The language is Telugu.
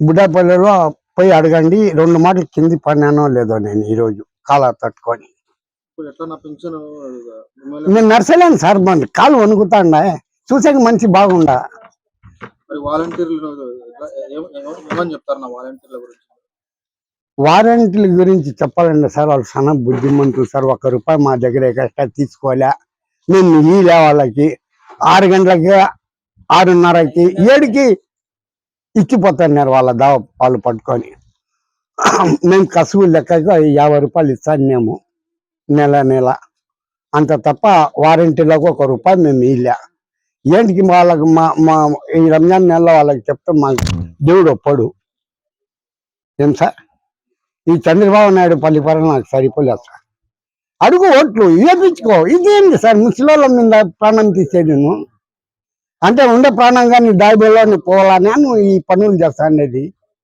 బుడ్డాపల్లిలో పోయి అడగండి రెండు మాటలు కింది పడినానో లేదో నేను ఈరోజు కాల తట్టుకొని. నేను నర్సలేను సార్ మన కాలు వణుకుతాండా చూసాక మంచి బాగుండా. వారంటీల గురించి? చెప్పాలండి సార్ వాళ్ళు చాలా బుద్ధిమంతులు సార్ ఒక్క రూపాయి మా దగ్గర ఎక్స్ట్రా తీసుకోలే నేను ఈలే వాళ్ళకి ఆరు గంటలకి ఆరున్నరకి ఏడుకి ఇచ్చిపోతున్నారు వాళ్ళ దావ వాళ్ళు పట్టుకొని. మేము కసువు లెక్కగా యాభై రూపాయలు ఇస్తాను మేము నెల నెల. అంత తప్ప వారంటీలకు ఒక రూపాయి మేము ఇలే ఏంటికి వాళ్ళకి మా మా ఈ రంజాన్ నెలలో వాళ్ళకి చెప్తే మాకు దేవుడు ఒప్పడు. ఏం సార్? ఈ చంద్రబాబు నాయుడు పల్లిపరం నాకు సరిపోలేదు సార్. అడుగు ఓట్లు వేపించుకో ఇదేంటి సార్? ముసలోళ్ళ మీద ప్రాణం తీసేది నువ్వు? అంటే ఉండే ప్రాణంగా నీ దాయిబోలో నువ్వు పోవాలని నువ్వు ఈ పనులు చేస్తా అనేది.